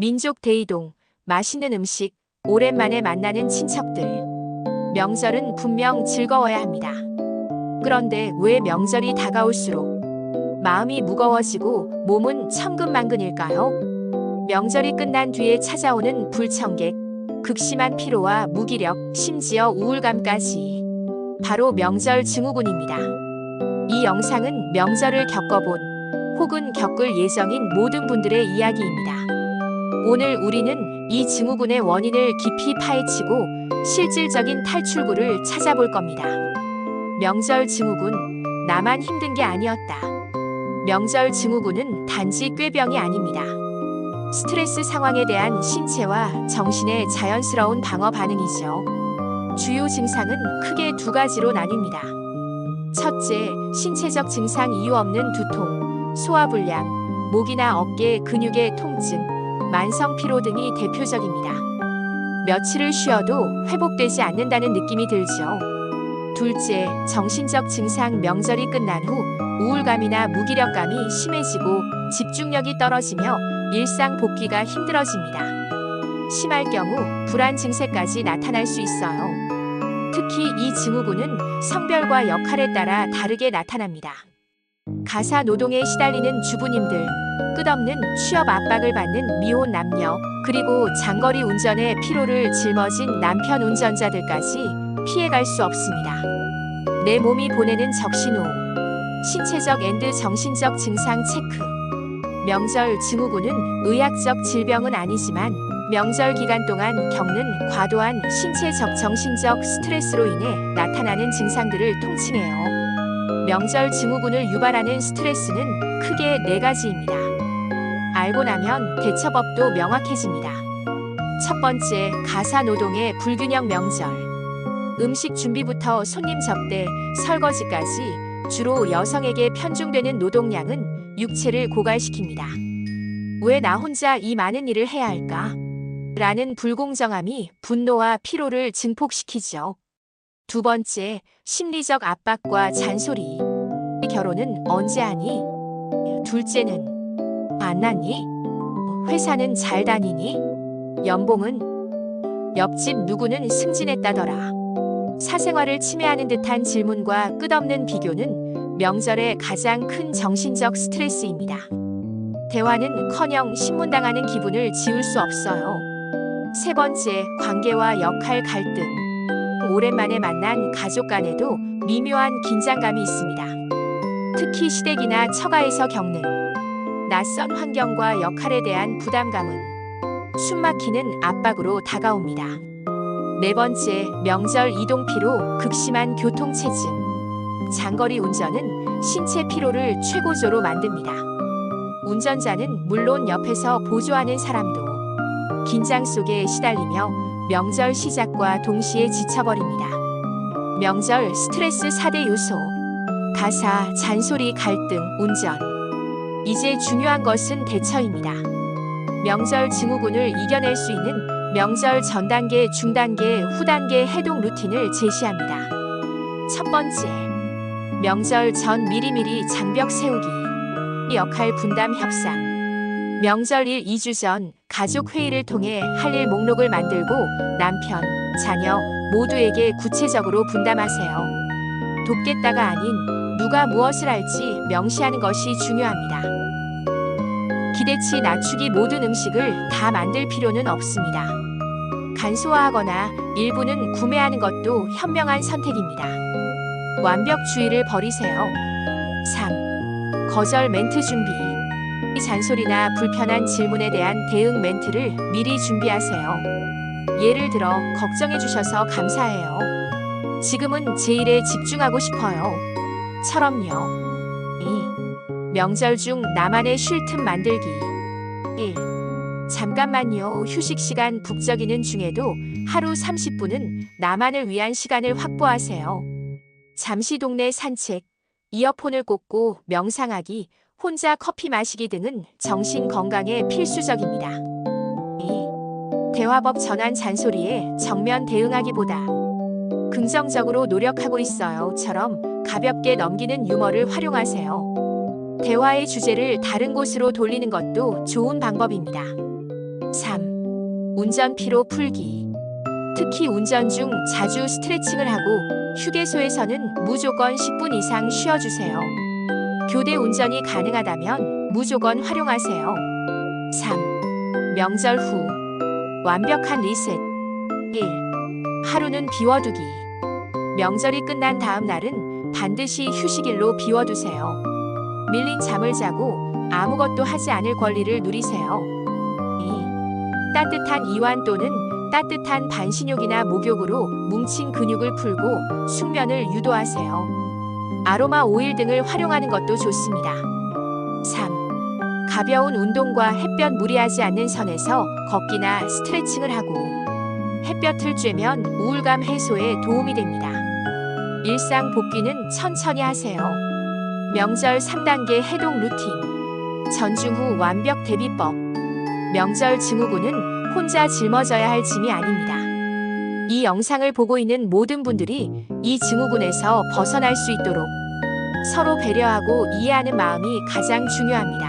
민족 대이동, 맛있는 음식, 오랜만에 만나는 친척들. 명절은 분명 즐거워야 합니다. 그런데 왜 명절이 다가올수록 마음이 무거워지고 몸은 천근만근일까요? 명절이 끝난 뒤에 찾아오는 불청객, 극심한 피로와 무기력, 심지어 우울감까지. 바로 명절 증후군입니다. 이 영상은 명절을 겪어본 혹은 겪을 예정인 모든 분들의 이야기입니다. 오늘 우리는 이 증후군의 원인을 깊이 파헤치고 실질적인 탈출구를 찾아볼 겁니다. 명절 증후군, 나만 힘든 게 아니었다. 명절 증후군은 단지 꾀병이 아닙니다. 스트레스 상황에 대한 신체와 정신의 자연스러운 방어 반응이죠. 주요 증상은 크게 두 가지로 나뉩니다. 첫째, 신체적 증상 이유 없는 두통, 소화불량, 목이나 어깨 근육의 통증, 만성 피로 등이 대표적입니다. 며칠을 쉬어도 회복되지 않는다는 느낌이 들죠. 둘째, 정신적 증상 명절이 끝난 후 우울감이나 무기력감이 심해지고 집중력이 떨어지며 일상 복귀가 힘들어집니다. 심할 경우 불안 증세까지 나타날 수 있어요. 특히 이 증후군은 성별과 역할에 따라 다르게 나타납니다. 가사 노동에 시달리는 주부님들, 끝없는 취업 압박을 받는 미혼 남녀, 그리고 장거리 운전에 피로를 짊어진 남편 운전자들까지 피해갈 수 없습니다. 내 몸이 보내는 적신호, 신체적 앤드 정신적 증상 체크. 명절 증후군은 의학적 질병은 아니지만 명절 기간 동안 겪는 과도한 신체적 정신적 스트레스로 인해 나타나는 증상들을 통칭해요. 명절 증후군을 유발하는 스트레스는 크게 네 가지입니다. 알고 나면 대처법도 명확해집니다. 첫 번째, 가사 노동의 불균형 명절. 음식 준비부터 손님 접대, 설거지까지 주로 여성에게 편중되는 노동량은 육체를 고갈시킵니다. 왜 나 혼자 이 많은 일을 해야 할까? 라는 불공정함이 분노와 피로를 증폭시키죠. 두 번째, 심리적 압박과 잔소리. 결혼은 언제 하니? 둘째는 안 낳니? 회사는 잘 다니니? 연봉은? 옆집 누구는 승진했다더라. 사생활을 침해하는 듯한 질문과 끝없는 비교는 명절의 가장 큰 정신적 스트레스입니다. 대화는 커녕 신문당하는 기분을 지울 수 없어요. 세 번째, 관계와 역할 갈등. 오랜만에 만난 가족 간에도 미묘한 긴장감이 있습니다. 특히 시댁이나 처가에서 겪는 낯선 환경과 역할에 대한 부담감은 숨막히는 압박으로 다가옵니다. 네 번째, 명절 이동 피로, 극심한 교통 체증. 장거리 운전은 신체 피로를 최고조로 만듭니다. 운전자는 물론 옆에서 보조하는 사람도 긴장 속에 시달리며 명절 시작과 동시에 지쳐버립니다. 명절 스트레스 4대 요소. 가사, 잔소리, 갈등, 운전. 이제 중요한 것은 대처입니다. 명절 증후군을 이겨낼 수 있는 명절 전 단계, 중 단계, 후 단계 해동 루틴을 제시합니다. 첫 번째, 명절 전 미리미리 장벽 세우기. 역할 분담 협상. 명절 일 2주 전 가족 회의를 통해 할 일 목록을 만들고 남편, 자녀 모두에게 구체적으로 분담하세요. 돕겠다가 아닌 누가 무엇을 할지 명시하는 것이 중요합니다. 기대치 낮추기 모든 음식을 다 만들 필요는 없습니다. 간소화하거나 일부는 구매하는 것도 현명한 선택입니다. 완벽주의를 버리세요. 3. 거절 멘트 준비. 잔소리나 불편한 질문에 대한 대응 멘트를 미리 준비하세요. 예를 들어, 걱정해 주셔서 감사해요. 지금은 제 일에 집중하고 싶어요. 처럼요. 2. 명절 중 나만의 쉴 틈 만들기. 1. 잠깐만요. 휴식 시간 북적이는 중에도 하루 30분은 나만을 위한 시간을 확보하세요. 잠시 동네 산책, 이어폰을 꽂고 명상하기, 혼자 커피 마시기 등은 정신 건강에 필수적입니다. 2. 대화법 전환 잔소리에 정면 대응하기보다 긍정적으로 노력하고 있어요.처럼 가볍게 넘기는 유머를 활용하세요. 대화의 주제를 다른 곳으로 돌리는 것도 좋은 방법입니다. 3. 운전 피로 풀기. 특히 운전 중 자주 스트레칭을 하고 휴게소에서는 무조건 10분 이상 쉬어주세요. 교대 운전이 가능하다면 무조건 활용하세요. 3. 명절 후 완벽한 리셋 1. 하루는 비워두기 명절이 끝난 다음 날은 반드시 휴식일로 비워두세요. 밀린 잠을 자고 아무것도 하지 않을 권리를 누리세요. 2. 따뜻한 이완 또는 따뜻한 반신욕이나 목욕으로 뭉친 근육을 풀고 숙면을 유도하세요. 아로마 오일 등을 활용하는 것도 좋습니다. 3. 가벼운 운동과 햇볕 무리하지 않는 선에서 걷기나 스트레칭을 하고 햇볕을 쬐면 우울감 해소에 도움이 됩니다. 일상 복귀는 천천히 하세요. 명절 3단계 해동 루틴. 전중 후 완벽 대비법. 명절 증후군은 혼자 짊어져야 할 짐이 아닙니다. 이 영상을 보고 있는 모든 분들이 이 증후군에서 벗어날 수 있도록 서로 배려하고 이해하는 마음이 가장 중요합니다.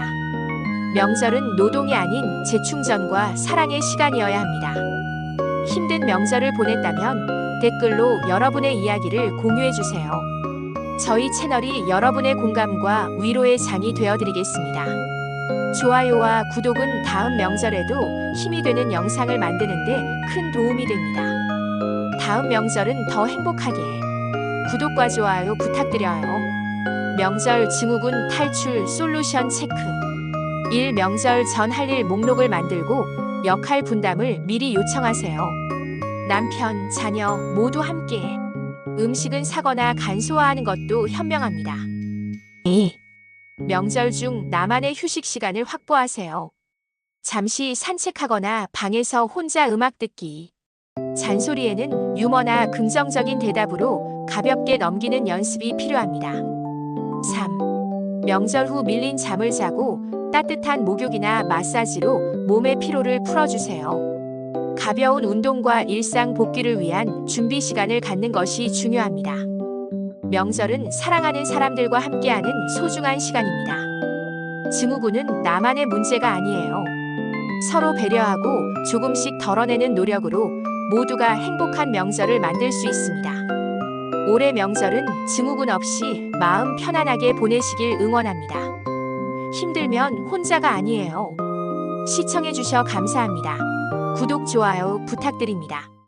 명절은 노동이 아닌 재충전과 사랑의 시간이어야 합니다. 힘든 명절을 보냈다면 댓글로 여러분의 이야기를 공유해주세요. 저희 채널이 여러분의 공감과 위로의 장이 되어드리겠습니다. 좋아요와 구독은 다음 명절에도 힘이 되는 영상을 만드는데 큰 도움이 됩니다. 다음 명절은 더 행복하게 구독과 좋아요 부탁드려요. 명절 증후군 탈출 솔루션 체크 1. 명절 전 할 일 목록을 만들고 역할 분담을 미리 요청하세요. 남편, 자녀 모두 함께 음식은 사거나 간소화하는 것도 현명합니다. 2. 명절 중 나만의 휴식 시간을 확보하세요. 잠시 산책하거나 방에서 혼자 음악 듣기. 잔소리에는 유머나 긍정적인 대답으로 가볍게 넘기는 연습이 필요합니다. 3. 명절 후 밀린 잠을 자고 따뜻한 목욕이나 마사지로 몸의 피로를 풀어주세요. 가벼운 운동과 일상 복귀를 위한 준비 시간을 갖는 것이 중요합니다. 명절은 사랑하는 사람들과 함께하는 소중한 시간입니다. 증후군은 나만의 문제가 아니에요. 서로 배려하고 조금씩 덜어내는 노력으로 모두가 행복한 명절을 만들 수 있습니다. 올해 명절은 증후군 없이 마음 편안하게 보내시길 응원합니다. 힘들면 혼자가 아니에요. 시청해주셔 감사합니다. 구독, 좋아요 부탁드립니다.